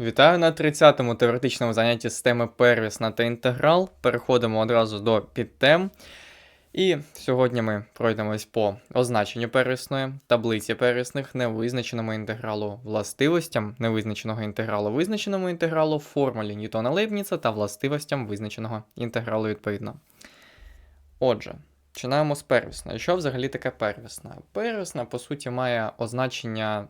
Вітаю на 30-му теоретичному занятті з теми первісна та інтеграл. Переходимо одразу до підтем. І сьогодні ми пройдемось по означенню первісної, таблиці первісних, невизначеному інтегралу властивостям, невизначеного інтегралу визначеному інтегралу, формулі Ньютона Лейбніца та властивостям визначеного інтегралу відповідно. Отже, починаємо з первісної. Що взагалі таке первісна? Первісна, по суті, має означення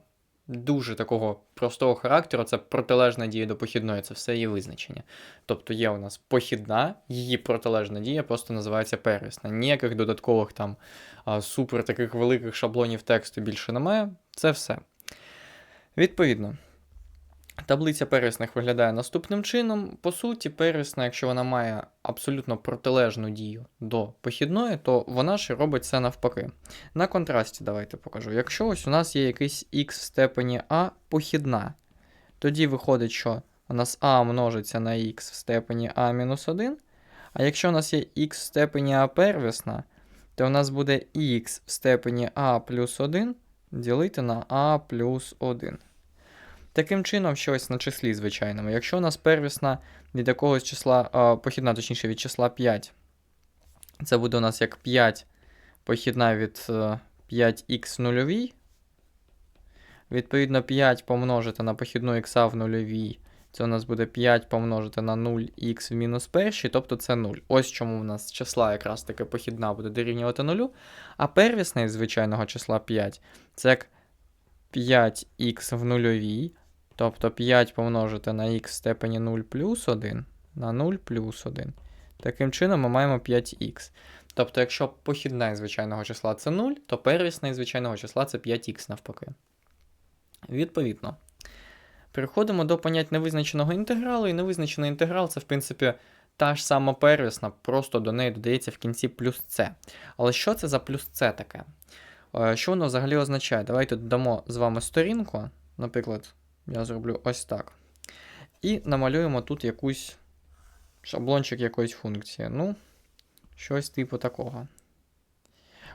дуже такого простого характеру, це протилежна дія до похідної, це все її визначення. Тобто є у нас похідна, її протилежна дія просто називається первісна. Ніяких додаткових там супер таких великих шаблонів тексту більше немає. Це все. Відповідно. Таблиця первісних виглядає наступним чином. По суті, первісна, якщо вона має абсолютно протилежну дію до похідної, то вона ж робить це навпаки. На контрасті давайте покажу. Якщо ось у нас є якийсь х в степені а похідна, тоді виходить, що у нас а множиться на х в степені а мінус 1. А якщо у нас є х в степені а первісна, то у нас буде х в степені а плюс 1 ділити на а плюс 1. Таким чином, щось на числі звичайному. Якщо у нас первісна від якогось числа, а, похідна, точніше, від числа 5, це буде у нас як 5 похідна від е, 5х в нульовій. Відповідно, 5 помножити на похідну х в нульовій. Це у нас буде 5 помножити на 0х в мінус першій, тобто це 0. Ось чому у нас числа якраз таки похідна буде дорівнювати 0. А первісна із звичайного числа 5 це як 5х в нульовій. Тобто 5 помножити на х в степені 0 плюс 1 на 0 плюс 1. Таким чином ми маємо 5х. Тобто, якщо похідна із звичайного числа це 0, то первісна із звичайного числа це 5х навпаки. Відповідно. Переходимо до понять невизначеного інтегралу, і невизначений інтеграл це, в принципі, та ж сама первісна, просто до неї додається в кінці плюс c. Але що це за плюс c таке? Е, Що воно взагалі означає? Давайте додамо з вами сторінку, наприклад. Я зроблю ось так. І намалюємо тут якусь шаблончик якоїсь функції. Ну, щось типу такого.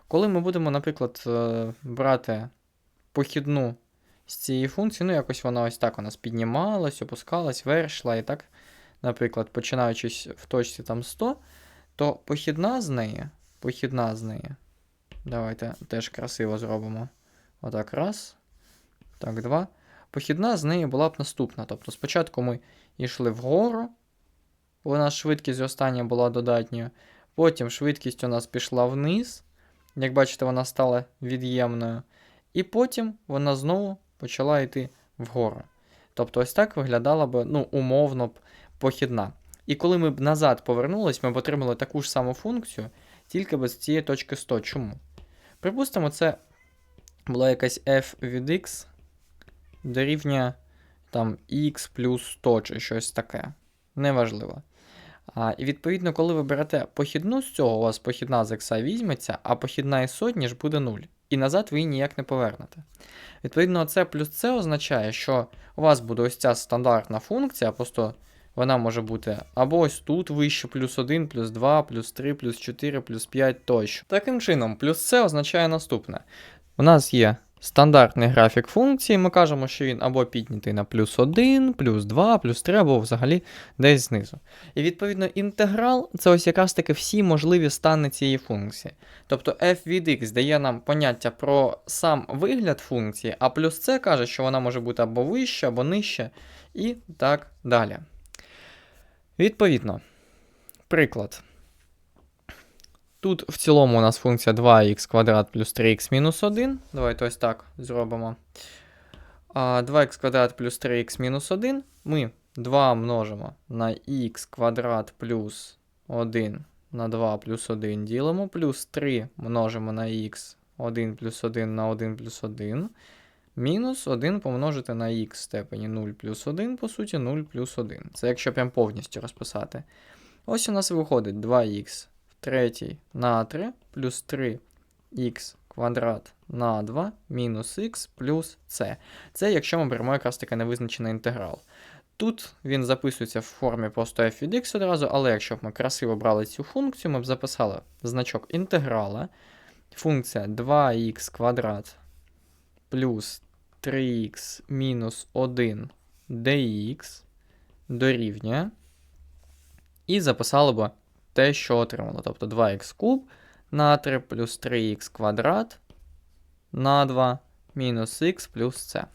Коли ми будемо, наприклад, е, брати похідну з цієї функції, ну, якось вона ось так у нас піднімалась, опускалась, вершла, і так, наприклад, починаючись в точці там 100, то похідна з неї, похідна з неї. Давайте теж красиво зробимо. Отак, раз. Так, два похідна з неї була б наступна. Тобто спочатку ми йшли вгору, у нас швидкість остання була додатньою. Потім швидкість у нас пішла вниз. Як бачите, вона стала від'ємною. І потім вона знову почала йти вгору. Тобто, ось так виглядала б ну, умовно б похідна. І коли ми б назад повернулись, ми б отримали таку ж саму функцію, тільки без цієї точки 100. Чому? Припустимо, це була якась f від x дорівнює там x плюс 100 чи щось таке. Неважливо. А, І відповідно, коли ви берете похідну з цього, у вас похідна з x візьметься, а похідна із сотні ж буде 0. І назад ви її ніяк не повернете. Відповідно, це плюс це означає, що у вас буде ось ця стандартна функція, просто вона може бути або ось тут вище плюс 1, плюс 2, плюс 3, плюс 4, плюс 5 тощо. Таким чином, плюс це означає наступне. У нас є стандартний графік функції, ми кажемо, що він або піднятий на плюс 1, плюс 2, плюс 3, або взагалі десь знизу. І відповідно інтеграл це ось якраз таки всі можливі стани цієї функції. Тобто f від x дає нам поняття про сам вигляд функції, а плюс c каже, що вона може бути або вища, або нижча, і так далі. Відповідно, приклад. Тут в цілому у нас функція 2х квадрат плюс 3х мінус 1. Давайте ось так зробимо. 2х квадрат плюс 3х мінус 1. Ми 2 множимо на х квадрат плюс 1 на 2 плюс 1 ділимо, плюс 3 множимо на х 1 плюс 1 на 1 плюс 1. Мінус 1 помножити на х степені 0 плюс 1, по суті, 0 плюс 1. Це якщо прям повністю розписати. Ось у нас виходить 2х третій на 3 плюс 3х квадрат на 2 мінус х плюс c. Це якщо ми беремо якраз таки невизначений інтеграл. Тут він записується в формі просто f від x одразу, але якщо б ми красиво брали цю функцію, ми б записали значок інтеграла. Функція 2х квадрат плюс 3х мінус 1 dx дорівнює. І записали б те, що отримали. Тобто 2х куб на 3 плюс 3х квадрат на 2 мінус х плюс c.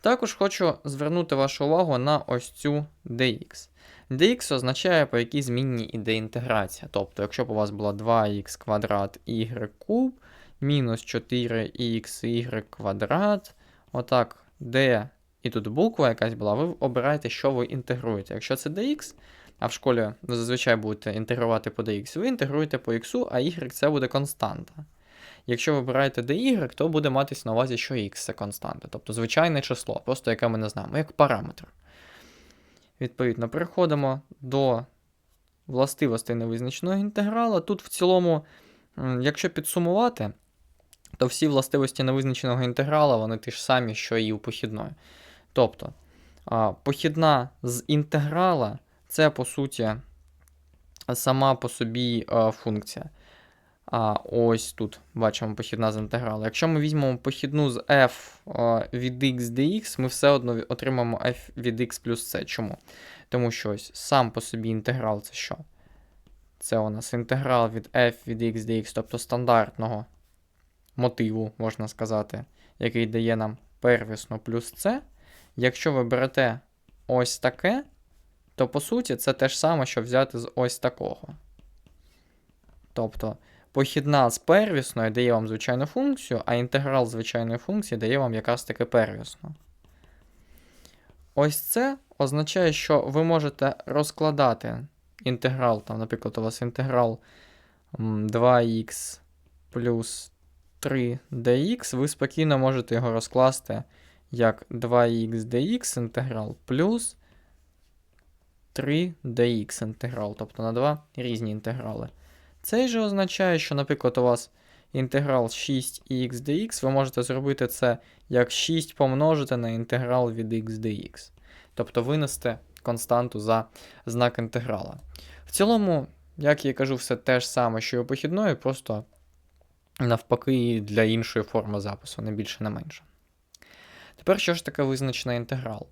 Також хочу звернути вашу увагу на ось цю dx. dx означає, по якій змінній іде інтеграція. Тобто, якщо б у вас було 2х квадрат y куб, мінус 4xy квадрат, отак, d і тут буква якась була, ви обираєте, що ви інтегруєте. Якщо це dx, а в школі зазвичай будете інтегрувати по dx, ви інтегруєте по x, а y це буде константа. Якщо ви обираєте dy, то буде матись на увазі, що x це константа, тобто звичайне число, просто яке ми не знаємо, як параметр. Відповідно, переходимо до властивостей невизначеного інтеграла. Тут в цілому, якщо підсумувати, то всі властивості невизначеного інтеграла, вони ті ж самі, що і у похідної. Тобто, похідна з інтеграла це, по суті, сама по собі функція. А ось тут бачимо похідна з інтегралу. Якщо ми візьмемо похідну з f від x dx, ми все одно отримаємо f від x плюс c. Чому? Тому що ось сам по собі інтеграл це що? Це у нас інтеграл від f від x dx, тобто стандартного мотиву, можна сказати, який дає нам первісно плюс c. Якщо ви берете ось таке, то по суті це те ж саме, що взяти з ось такого. Тобто. Похідна з первісною дає вам звичайну функцію, а інтеграл звичайної функції дає вам якраз таки первісну. Ось це означає, що ви можете розкладати інтеграл, там, наприклад, у вас інтеграл 2х плюс 3dx, ви спокійно можете його розкласти як 2х dx інтеграл плюс 3dx інтеграл, тобто на два різні інтеграли. Цей же означає, що, наприклад, у вас інтеграл 6х dx, ви можете зробити це як 6 помножити на інтеграл від x dx. Тобто винести константу за знак інтеграла. В цілому, як я кажу, все те ж саме, що і у похідної, просто навпаки для іншої форми запису, не більше, не менше. Тепер що ж таке визначений інтеграл?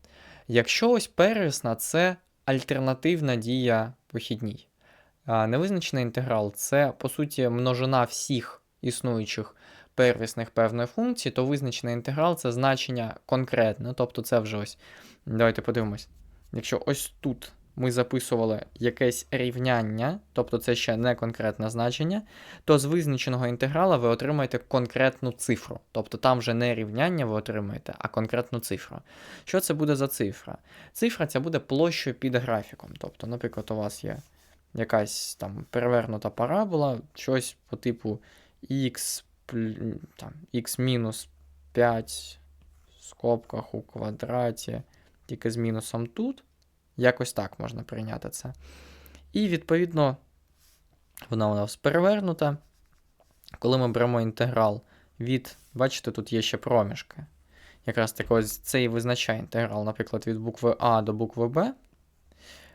Якщо ось первісна це альтернативна дія похідній. Невизначений інтеграл це, по суті, множина всіх існуючих первісних певної функції, то визначений інтеграл це значення конкретне. Тобто це вже ось. Давайте подивимось. Якщо ось тут ми записували якесь рівняння, тобто це ще не конкретне значення, то з визначеного інтеграла ви отримаєте конкретну цифру. Тобто там вже не рівняння ви отримаєте, а конкретну цифру. Що це буде за цифра? Цифра це буде площою під графіком. Тобто, наприклад, у вас є якась там перевернута парабола, щось по типу x там, x 5 в скобках у квадраті, тільки з мінусом тут. Якось так можна прийняти це. І, відповідно, вона у нас перевернута. Коли ми беремо інтеграл від, бачите, тут є ще проміжки. Якраз так ось це і визначає інтеграл, наприклад, від букви А до букви Б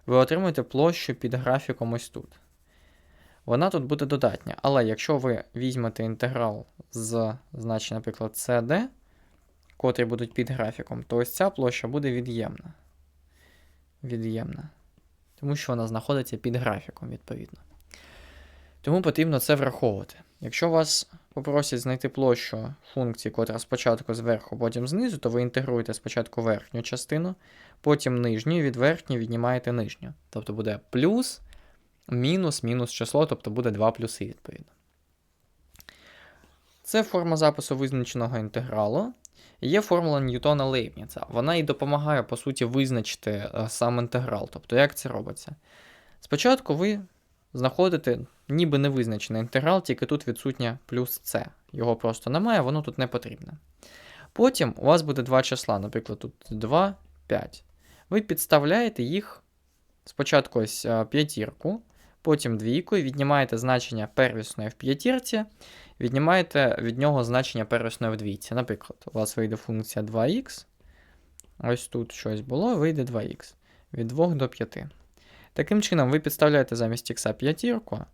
ви отримуєте площу під графіком ось тут. Вона тут буде додатня. Але якщо ви візьмете інтеграл з значення, наприклад, CD, котрі будуть під графіком, то ось ця площа буде від'ємна. Від'ємна. Тому що вона знаходиться під графіком, відповідно. Тому потрібно це враховувати. Якщо вас попросять знайти площу функції, котра спочатку зверху, потім знизу, то ви інтегруєте спочатку верхню частину, потім нижню, від верхньої віднімаєте нижню. Тобто буде плюс, мінус, мінус число, тобто буде 2 плюси, відповідно. Це форма запису визначеного інтегралу. Є формула Ньютона Лейбніца. Вона і допомагає, по суті, визначити е, сам інтеграл. Тобто, як це робиться? Спочатку ви знаходите ніби невизначений інтеграл, тільки тут відсутнє плюс c. Його просто немає, воно тут не потрібне. Потім у вас буде два числа, наприклад, тут 2, 5. Ви підставляєте їх спочатку ось п'ятірку, потім двійку, віднімаєте значення первісної в п'ятірці, віднімаєте від нього значення первісної в двійці. Наприклад, у вас вийде функція 2х. Ось тут щось було, вийде 2х від 2 до 5. Таким чином, ви підставляєте замість х п'ятірку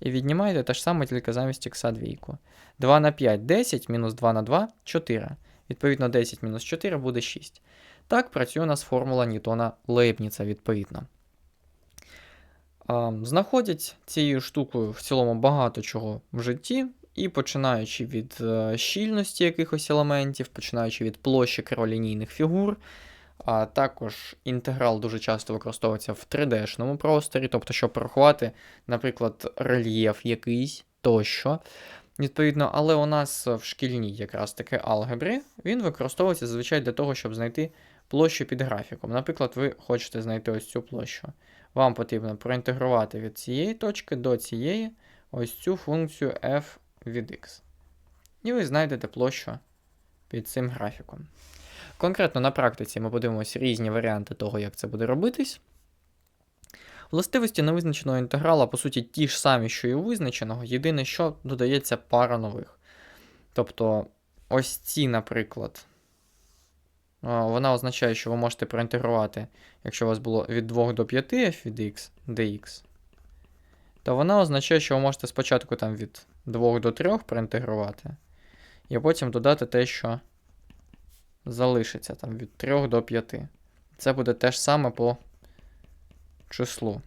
і віднімаєте те ж саме тільки замість х двійку. 2 на 5 10, мінус 2 на 2 4. Відповідно, 10 мінус 4 буде 6. Так працює у нас формула Ньютона Лейбніца, відповідно. Знаходять цією штукою в цілому багато чого в житті, і починаючи від е, щільності якихось елементів, починаючи від площі криволінійних фігур. А також інтеграл дуже часто використовується в 3D-шному просторі, тобто, щоб порахувати, наприклад, рельєф якийсь тощо. Відповідно, але у нас в шкільній якраз таки алгебрі він використовується зазвичай для того, щоб знайти площу під графіком. Наприклад, ви хочете знайти ось цю площу. Вам потрібно проінтегрувати від цієї точки до цієї ось цю функцію f від x. І ви знайдете площу під цим графіком. Конкретно на практиці ми подивимося різні варіанти того, як це буде робитись. Властивості невизначеного інтеграла, по суті, ті ж самі, що і у визначеного, єдине, що додається пара нових. Тобто, ось ці, наприклад, вона означає, що ви можете проінтегрувати, якщо у вас було від 2 до 5 f від x dx, то вона означає, що ви можете спочатку там від 2 до 3 проінтегрувати, і потім додати те, що залишиться там від 3 до 5. Це буде те ж саме по числу.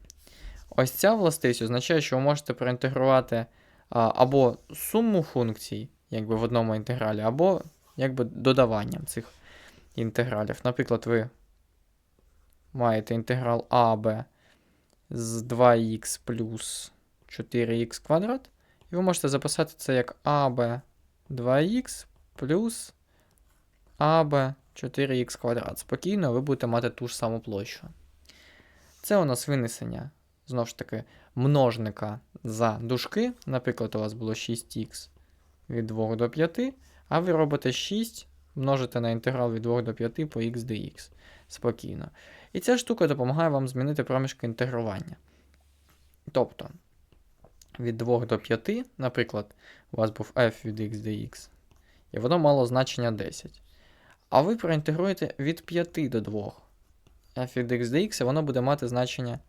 Ось ця властивість означає, що ви можете проінтегрувати а, або суму функцій, якби в одному інтегралі, або якби додаванням цих інтегралів. Наприклад, ви маєте інтеграл АБ з 2х плюс 4х квадрат, ви можете записати це як АБ 2х плюс АБ 4х квадрат. Спокійно, ви будете мати ту ж саму площу. Це у нас винесення, знову ж таки, множника за дужки. Наприклад, у вас було 6х від 2 до 5, а ви робите 6 множите на інтеграл від 2 до 5 по х dx. Спокійно. І ця штука допомагає вам змінити проміжки інтегрування. Тобто, від 2 до 5, наприклад, у вас був f від x dx, і воно мало значення 10. А ви проінтегруєте від 5 до 2 f від x dx, і воно буде мати значення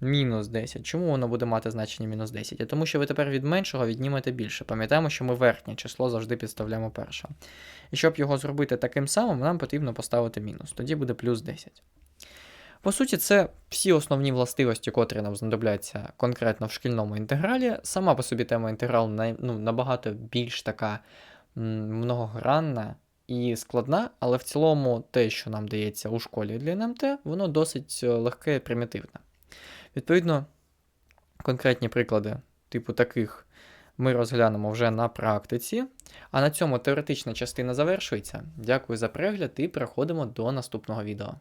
мінус 10. Чому воно буде мати значення мінус 10? А Тому що ви тепер від меншого віднімете більше. Пам'ятаємо, що ми верхнє число завжди підставляємо перше. І щоб його зробити таким самим, нам потрібно поставити мінус. Тоді буде плюс 10. По суті, це всі основні властивості, котрі нам знадобляться конкретно в шкільному інтегралі. Сама по собі тема інтегралу ну, набагато більш така многогранна і складна, але в цілому те, що нам дається у школі для НМТ, воно досить е, легке і примітивне. Відповідно, конкретні приклади, типу таких, ми розглянемо вже на практиці. А на цьому теоретична частина завершується. Дякую за перегляд і переходимо до наступного відео.